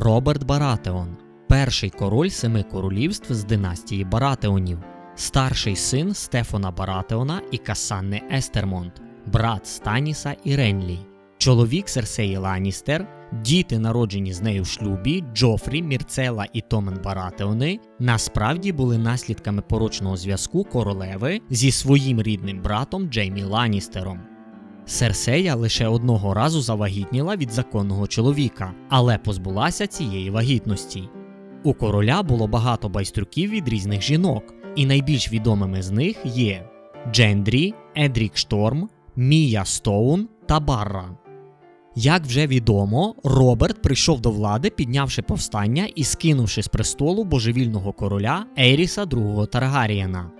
Роберт Баратеон, перший король семи королівств з династії Баратеонів, старший син Стефана Баратеона і Касанни Естермонт, брат Станіса і Ренлі, чоловік Серсеї Ланістер, діти, народжені з нею в шлюбі, Джофрі, Мірцела і Томен Баратеони, насправді були наслідками порочного зв'язку королеви зі своїм рідним братом Джеймі Ланістером. Серсея лише одного разу завагітніла від законного чоловіка, але позбулася цієї вагітності. У короля було багато байстрюків від різних жінок, і найбільш відомими з них є Джендрі, Едрік Шторм, Мія Стоун та Барра. Як вже відомо, Роберт прийшов до влади, піднявши повстання і скинувши з престолу божевільного короля Еріса II Таргарієна.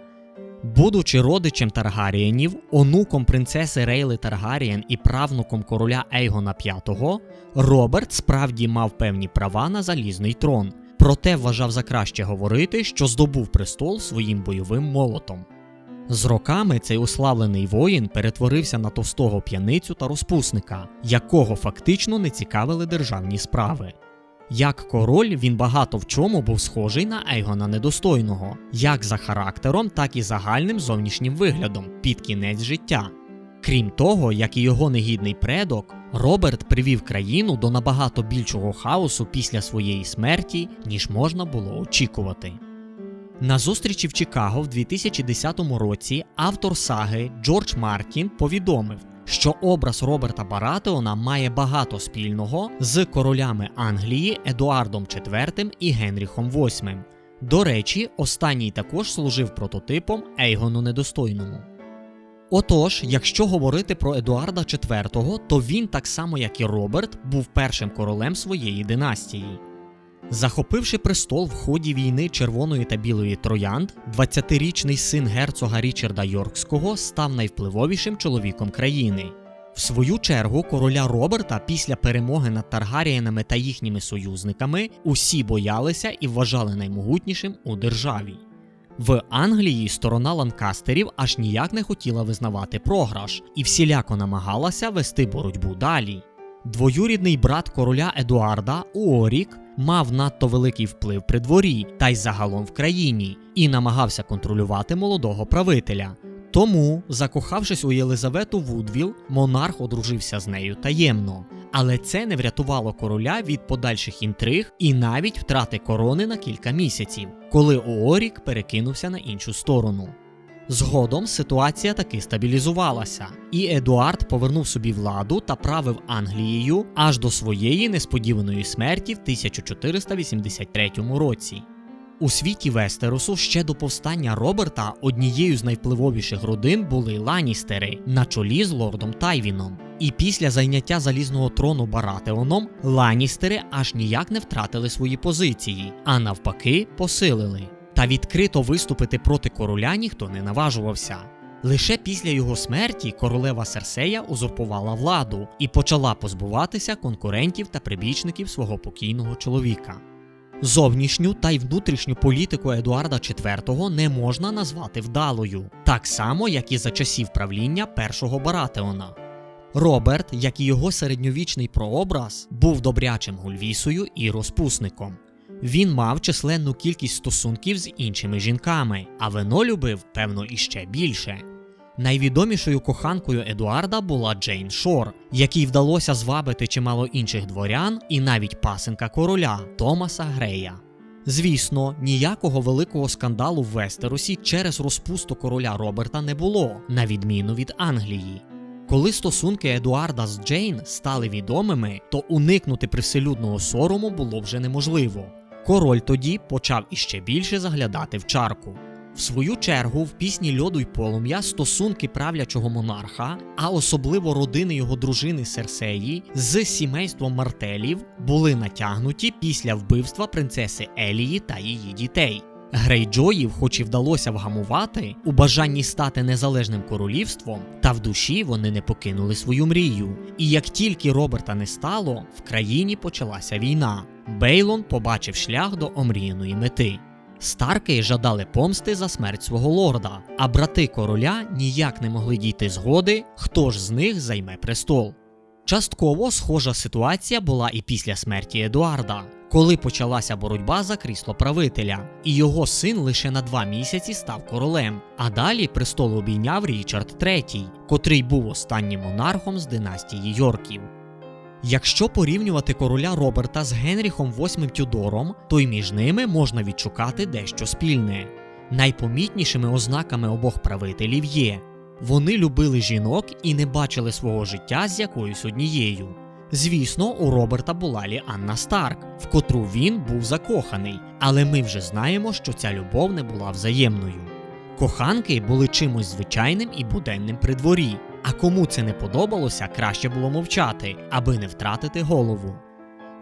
Будучи родичем Таргарієнів, онуком принцеси Рейли Таргарієн і правнуком короля Ейгона V, Роберт справді мав певні права на залізний трон, проте вважав за краще говорити, що здобув престол своїм бойовим молотом. З роками цей уславлений воїн перетворився на товстого п'яницю та розпусника, якого фактично не цікавили державні справи. Як король він багато в чому був схожий на Ейгона недостойного, як за характером, так і загальним зовнішнім виглядом під кінець життя. Крім того, як і його негідний предок, Роберт привів країну до набагато більшого хаосу після своєї смерті, ніж можна було очікувати. На зустрічі в Чикаго в 2010 році автор саги Джордж Мартін повідомив, що образ Роберта Баратеона має багато спільного з королями Англії Едуардом IV і Генріхом VIII. До речі, останній також служив прототипом Ейгону Недостойному. Отож, якщо говорити про Едуарда IV, то він, так само як і Роберт, був першим королем своєї династії. Захопивши престол в ході війни Червоної та Білої Троянд, 20-річний син герцога Річарда Йоркського став найвпливовішим чоловіком країни. В свою чергу короля Роберта після перемоги над Таргарієнами та їхніми союзниками усі боялися і вважали наймогутнішим у державі. В Англії сторона ланкастерів аж ніяк не хотіла визнавати програш і всіляко намагалася вести боротьбу далі. Двоюрідний брат короля Едуарда Уорік мав надто великий вплив при дворі та й загалом в країні і намагався контролювати молодого правителя. Тому, закохавшись у Єлизавету Вудвіл, монарх одружився з нею таємно. Але це не врятувало короля від подальших інтриг і навіть втрати корони на кілька місяців, коли Уорік перекинувся на іншу сторону. Згодом ситуація таки стабілізувалася, і Едуард повернув собі владу та правив Англією аж до своєї несподіваної смерті в 1483 році. У світі Вестеросу ще до повстання Роберта однією з найвпливовіших родин були Ланістери на чолі з лордом Тайвіном. І після зайняття залізного трону Баратеоном Ланістери аж ніяк не втратили свої позиції, а навпаки, посилили. Та відкрито виступити проти короля ніхто не наважувався. Лише після його смерті королева Серсея узурпувала владу і почала позбуватися конкурентів та прибічників свого покійного чоловіка. Зовнішню та й внутрішню політику Едуарда IV не можна назвати вдалою, так само, як і за часів правління першого Баратеона. Роберт, як і його середньовічний прообраз, був добрячим гульвісою і розпусником. Він мав численну кількість стосунків з іншими жінками, а вино любив, певно, іще більше. Найвідомішою коханкою Едуарда була Джейн Шор, якій вдалося звабити чимало інших дворян і навіть пасенка короля Томаса Грея. Звісно, ніякого великого скандалу в Вестеросі через розпусту короля Роберта не було, на відміну від Англії. Коли стосунки Едуарда з Джейн стали відомими, то уникнути привселюдного сорому було вже неможливо. Король тоді почав іще більше заглядати в чарку. В свою чергу, в пісні льоду й полум'я стосунки правлячого монарха, а особливо родини його дружини Серсеї з сімейством Мартелів були натягнуті після вбивства принцеси Елії та її дітей. Грейджоїв, хоч і вдалося вгамувати у бажанні стати незалежним королівством, та в душі вони не покинули свою мрію. І як тільки Роберта не стало, в країні почалася війна. Бейлон побачив шлях до омріяної мети. Старки жадали помсти за смерть свого лорда, а брати короля ніяк не могли дійти згоди, хто ж з них займе престол. Частково схожа ситуація була і після смерті Едуарда. коли почалася боротьба за крісло правителя, і його син лише на два місяці став королем. А далі престол обійняв Річард III, котрий був останнім монархом з династії Йорків. Якщо порівнювати короля Роберта з Генріхом VIII Тюдором, то й між ними можна відшукати дещо спільне. Найпомітнішими ознаками обох правителів є вони любили жінок і не бачили свого життя з якоюсь однією. Звісно, у Роберта була Ліанна Старк, в котру він був закоханий, але ми вже знаємо, що ця любов не була взаємною. Коханки були чимось звичайним і буденним при дворі, а кому це не подобалося, краще було мовчати, аби не втратити голову.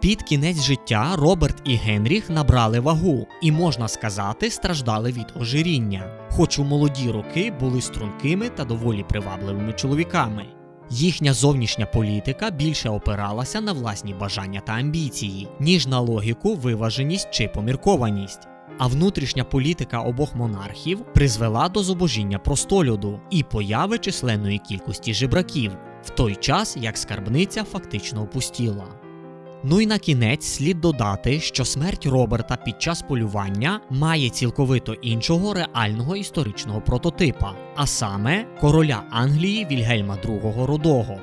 Під кінець життя Роберт і Генріх набрали вагу і, можна сказати, страждали від ожиріння, хоч у молоді роки були стрункими та доволі привабливими чоловіками. Їхня зовнішня політика більше опиралася на власні бажання та амбіції, ніж на логіку, виваженість чи поміркованість. А внутрішня політика обох монархів призвела до зубожіння простолюду і появи численної кількості жебраків, в той час як скарбниця фактично опустіла. Ну і на кінець слід додати, що смерть Роберта під час полювання має цілковито іншого реального історичного прототипа, а саме короля Англії Вільгельма II Рудого.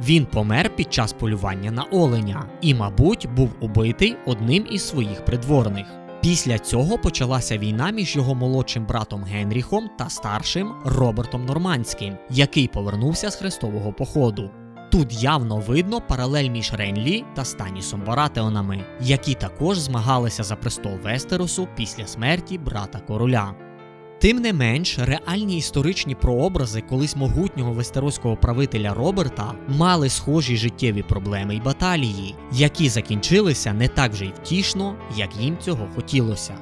Він помер під час полювання на оленя і, мабуть, був убитий одним із своїх придворних. Після цього почалася війна між його молодшим братом Генріхом та старшим Робертом Нормандським, який повернувся з хрестового походу. Тут явно видно паралель між Ренлі та Станісом Баратеонами, які також змагалися за престол Вестеросу після смерті брата короля. Тим не менш, реальні історичні прообрази колись могутнього вестероського правителя Роберта мали схожі життєві проблеми й баталії, які закінчилися не так вже й втішно, як їм цього хотілося.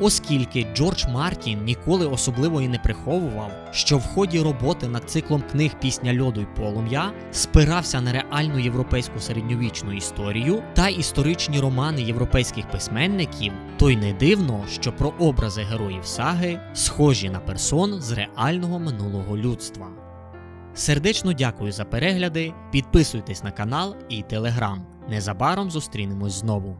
Оскільки Джордж Мартін ніколи особливо і не приховував, що в ході роботи над циклом книг Пісня льоду й полум'я спирався на реальну європейську середньовічну історію та історичні романи європейських письменників, то й не дивно, що про образи героїв саги схожі на персон з реального минулого людства. Сердечно дякую за перегляди, підписуйтесь на канал і телеграм. Незабаром зустрінемось знову.